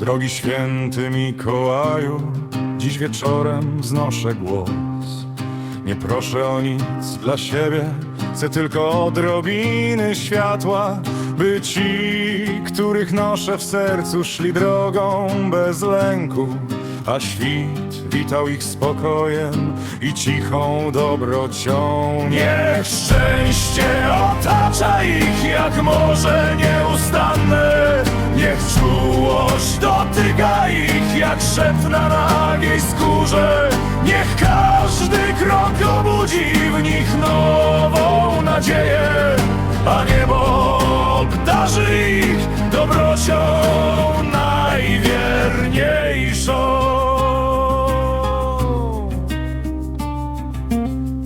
Drogi święty Mikołaju, dziś wieczorem znoszę głos. Nie proszę o nic dla siebie, chcę tylko odrobiny światła, by ci, których noszę w sercu, szli drogą bez lęku, a świt witał ich spokojem i cichą dobrocią. Niech szczęście otacza ich jak morze nieustanne, jak szept na nagiej skórze. Niech każdy krok obudzi w nich nową nadzieję, a niebo obdarzy ich dobrocią najwierniejszą.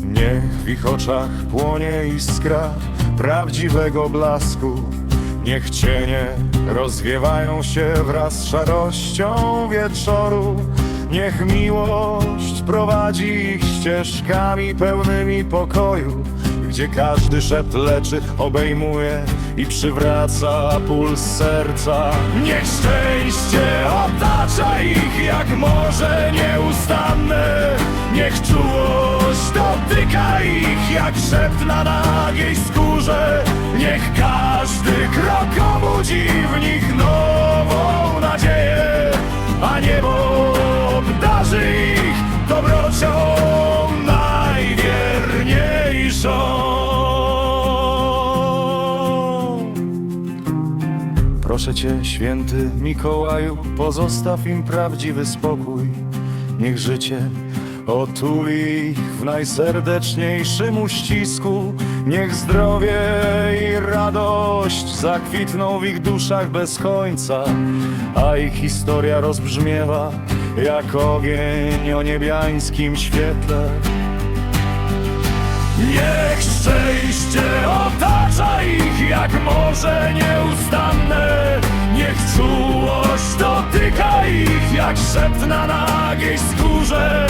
Niech w ich oczach płonie iskra prawdziwego blasku. Niech cienie rozwiewają się wraz z szarością wieczoru. Niech miłość prowadzi ich ścieżkami pełnymi pokoju, gdzie każdy szept leczy, obejmuje i przywraca puls serca. Niech szczęście otacza ich jak morze nieustanne. Niech czułość dotyka ich jak szept na nagiej skórze. Niech każdy krok obudzi w nich nową nadzieję, a niebo obdarzy ich dobrocią najwierniejszą. Proszę cię, święty Mikołaju, pozostaw im prawdziwy spokój. Niech życie otuli ich w najserdeczniejszym uścisku. Niech zdrowie i radość zakwitną w ich duszach bez końca, a ich historia rozbrzmiewa jak ogień o niebiańskim świetle. Niech szczęście otacza ich jak morze nieustanne Niech czułość dotyka ich jak szept na nagiej skórze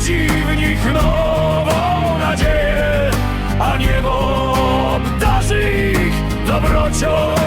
krok obudzi w nich nową nadzieję A niebo obdarzy ich dobrocią